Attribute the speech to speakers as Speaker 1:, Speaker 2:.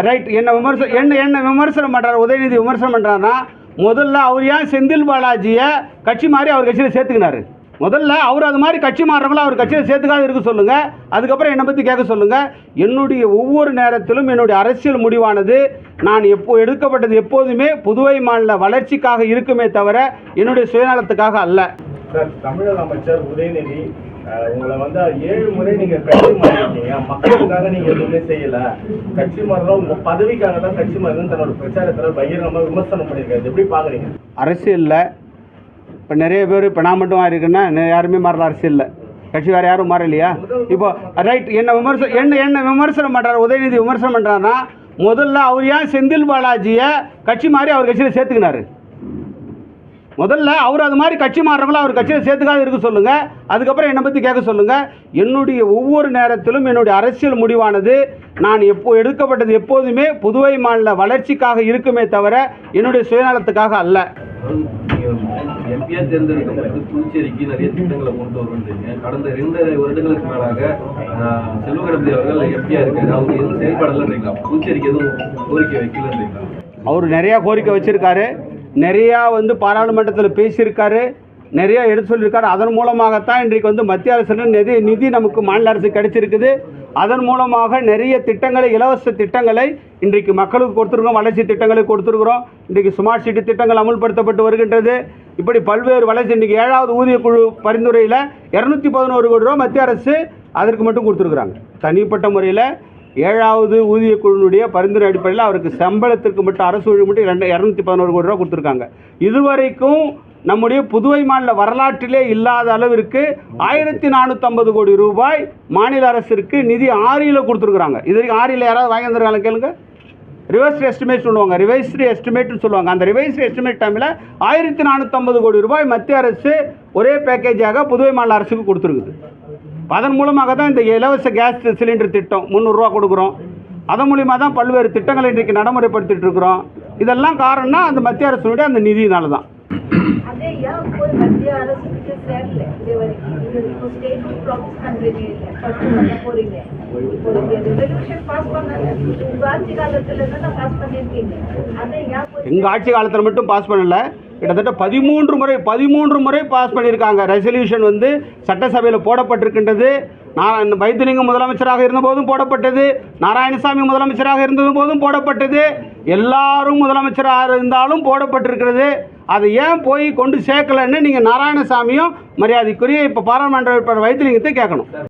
Speaker 1: Right என்ன விமர்சனம் என்ன என்ன விமர்சனம் பண்ணுறாரு உதயநிதி விமர்சனம் பண்ணுறாருன்னா முதல்ல அவர் ஏன் செந்தில் பாலாஜியை கட்சி மாறி அவர் கட்சியில் சேர்த்துக்கினாரு? முதல்ல அவர் அது மாதிரி கட்சி மாறுறவங்கள அவர் கட்சியில் சேர்த்துக்காத இருக்க சொல்லுங்கள் அதுக்கப்புறம் என்னை பற்றி கேட்க சொல்லுங்கள் என்னுடைய ஒவ்வொரு நேரத்திலும் என்னுடைய அரசியல் முடிவானது நான் எப்போ எடுக்கப்பட்டது எப்போதுமே புதுவை மாநில வளர்ச்சிக்காக இருக்குமே தவிர என்னுடைய சுயநலத்துக்காக அல்ல.
Speaker 2: சார் தமிழக அமைச்சர் உதயநிதி உங்களை வந்து ஏழு முறை நீங்க கட்சி மாறிருக்கீங்க மக்களுக்காக நீங்க எதுவுமே செய்யல. கட்சி மாறலாம் உங்க பதவிக்காக தான் கட்சி மாறணும் தன்னோட பிரச்சாரத்துல பகிரங்கமா விமர்சனம் பண்ணிருக்காரு எப்படி பாக்குறீங்க?
Speaker 1: அரசியலில் இப்போ நிறைய பேர் இப்போ நான் மட்டும் மாறியிருக்கேன்னா யாருமே மாறல அரசியலில். கட்சி வேறு யாரும் மாறலையா? இப்போ ரைட் என்ன விமர்சனம் என்ன என்ன விமர்சனம் பண்ணுறாரு உதயநிதி விமர்சனம் பண்ணுறாருன்னா முதல்ல அவர் ஏன் செந்தில் பாலாஜியை கட்சி மாறி அவர் கட்சியில் சேர்த்துக்கினாரு? முதல்ல அவர் அது மாதிரி கட்சி மாறுறவங்கள அவர் கட்சியில் சேர்த்துக்காத இருக்க சொல்லுங்கள் அதுக்கப்புறம் என்னை பற்றி கேட்க சொல்லுங்கள் என்னுடைய ஒவ்வொரு நேரத்திலும் என்னுடைய அரசியல் முடிவானது நான் எப்போ எடுக்கப்பட்டது எப்போதுமே புதுவை மாநில வளர்ச்சிக்காக இருக்குமே தவிர என்னுடைய சுயநலத்துக்காக அல்ல.
Speaker 3: எம்பியா தேர்ந்தெடுக்கப்பட்டு புதுச்சேரிக்கு நிறைய திட்டங்களை கொண்டு வருவீங்க கடந்த ரெண்டு வருடங்களுக்கு மேலாக ஆஹ், செல்வ கணபதி அவர்கள் எம்பியா இருக்காரு. அவர் எதுவும் செயல்படலன்றீங்களா? புதுச்சேரிக்கு எதுவும் கோரிக்கை வைக்கலன்றீங்களா?
Speaker 1: அவர் நிறையா கோரிக்கை வச்சுருக்காரு. நிறையா வந்து பாராளுமன்றத்தில் பேசியிருக்காரு. நிறையா எடுத்து சொல்லியிருக்காரு. அதன் மூலமாகத்தான் இன்றைக்கு வந்து மத்திய அரசு நிதி நிதி நமக்கு மாநில அரசு கிடைச்சிருக்குது. அதன் மூலமாக நிறைய திட்டங்களை இலவச திட்டங்களை இன்றைக்கு மக்களுக்கு கொடுத்துருக்கோம் வளர்ச்சி திட்டங்களை கொடுத்துருக்குறோம். இன்றைக்கு ஸ்மார்ட் சிட்டி திட்டங்கள் அமுல்படுத்தப்பட்டு வருகின்றது. இப்படி பல்வேறு வளர்ச்சி இன்றைக்கி ஏழாவது ஊதிய குழு பரிந்துரையில் இரநூத்தி பதினோரு கோடி ரூபா மத்திய அரசு அதற்கு மட்டும் கொடுத்துருக்குறாங்க. தனிப்பட்ட முறையில் ஏழாவது ஊதிய குழுனுடைய பரிந்துரை அடிப்படையில் அவருக்கு சம்பளத்திற்கு மட்டும் அரசு ஊழியர் மட்டும் ரெண்டு இரநூத்தி பதினோரு கோடி ரூபா கொடுத்துருக்காங்க. இதுவரைக்கும் நம்முடைய புதுவை மாநில வரலாற்றிலே இல்லாத அளவிற்கு ஆயிரத்தி நானூற்றம்பது கோடி ரூபாய் மாநில அரசிற்கு நிதி ஆரியில் கொடுத்துருக்குறாங்க. இது வரைக்கும் ஆரியில் யாராவது வாங்கி வந்துருக்காங்க கேளுங்க. ரிவர்ஸ்டு எஸ்டிமேட் சொல்லுவாங்க. ரிவைஸ்டு எஸ்டிமேட்னு சொல்லுவாங்க. அந்த ரிவைஸ்டு எஸ்டிமேட் டைமில் ஆயிரத்தி நானூற்றம்பது கோடி ரூபாய் மத்திய அரசு ஒரே பேக்கேஜாக புதுவை மாநில அரசுக்கு கொடுத்துருக்குது. அதன் மூலமாக தான் இந்த இலவச கேஸ் சிலிண்டர் திட்டம் முந்நூறுரூவா கொடுக்குறோம். அதன் மூலிமா தான் பல்வேறு திட்டங்களை இன்றைக்கு நடைமுறைப்படுத்திகிட்ருக்கிறோம் இதெல்லாம் காரணம்னா அந்த மத்திய அரசுடைய அந்த நிதியினால தான். எங்கள் ஆட்சி காலத்தில் மட்டும் பாஸ் பண்ணலை. கிட்டத்தட்ட பதிமூன்று முறை பதிமூன்று முறை பாஸ் பண்ணியிருக்காங்க. ரெசல்யூஷன் வந்து சட்டசபையில் போடப்பட்டிருக்கின்றது. நான் வைத்திலிங்கம் முதலமைச்சராக இருந்தபோதும் போடப்பட்டது. நாராயணசாமி முதலமைச்சராக இருந்தது போதும் போடப்பட்டது. எல்லாரும் முதலமைச்சராக இருந்தாலும் போடப்பட்டிருக்கிறது. அதை ஏன் போய் கொண்டு சேர்க்கலன்னு நீங்கள் நாராயணசாமியும் மரியாதைக்குரிய இப்போ பாராளுமன்ற வைத்தியலிங்கத்தை வைத்திலிங்கத்தை கேட்கணும்.